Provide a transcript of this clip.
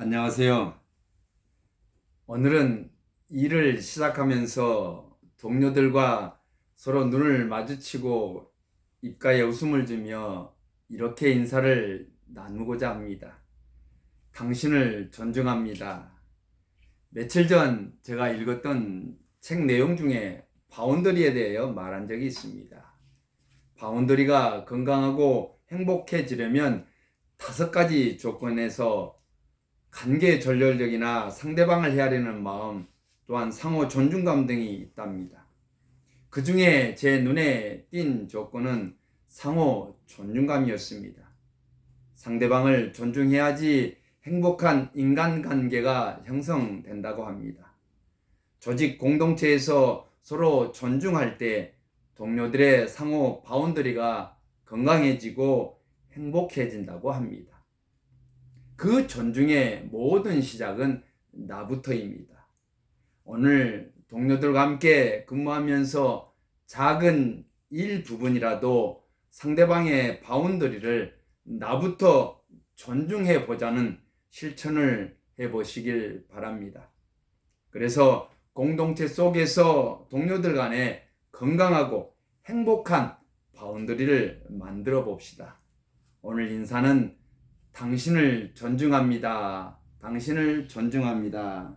안녕하세요. 오늘은 일을 시작하면서 동료들과 서로 눈을 마주치고 입가에 웃음을 주며 이렇게 인사를 나누고자 합니다. 당신을 존중합니다. 며칠 전 제가 읽었던 책 내용 중에 바운더리에 대하여 말한 적이 있습니다. 바운더리가 건강하고 행복해지려면 다섯 가지 조건에서 관계 전략력이나 상대방을 헤아리는 마음 또한 상호 존중감 등이 있답니다. 그 중에 제 눈에 띈 조건은 상호 존중감이었습니다. 상대방을 존중해야지 행복한 인간관계가 형성된다고 합니다. 조직 공동체에서 서로 존중할 때 동료들의 상호 바운더리가 건강해지고 행복해진다고 합니다. 그 존중의 모든 시작은 나부터입니다. 오늘 동료들과 함께 근무하면서 작은 일 부분이라도 상대방의 바운더리를 나부터 존중해 보자는 실천을 해 보시길 바랍니다. 그래서 공동체 속에서 동료들 간에 건강하고 행복한 바운더리를 만들어 봅시다. 오늘 인사는 당신을 존중합니다. 당신을 존중합니다.